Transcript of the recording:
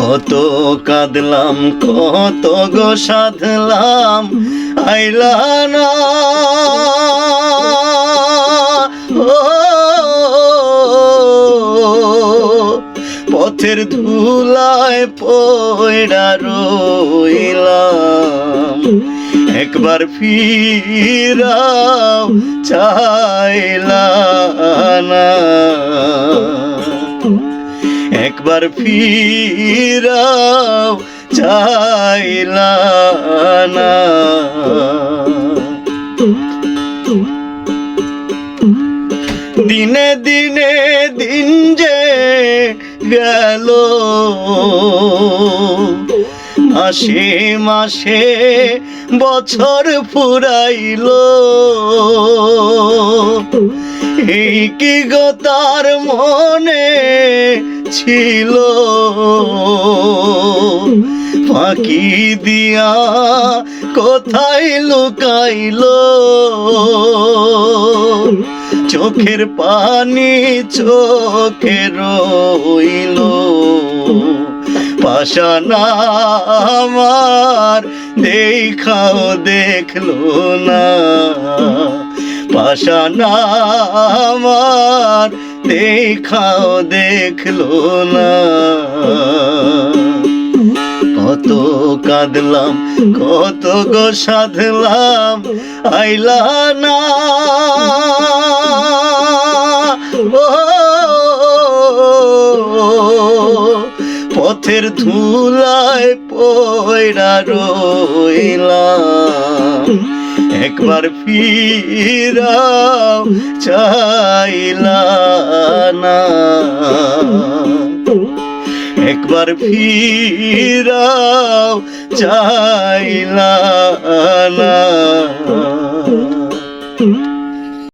কত কাঁদলাম কত গো সাধলাম আইলা না। পথের ধুলায় পয়রা রইলাম। একবার ফিরাও চাইলা একবার ফিরাও চাইলা না। দিনে দিনে দিন যে গেল, মাসে মাসে বছর ফুরাইল। এই কি গো তার মনে ছিল। ফাঁকি দিয়া কোথায় লুকাইল? চোখের পানি চোখে রইল। পাশানা আমার দেখাও দেখল না। পাশানা আমার দেখাও দেখল না। কত কাঁদলাম, কত গো সাধলাম, আইলা না। ও, পথের ধুলায় পয়রা রইলাম একবার ফিরাও চাইলা না। একবার ফিরাও চাইলা না।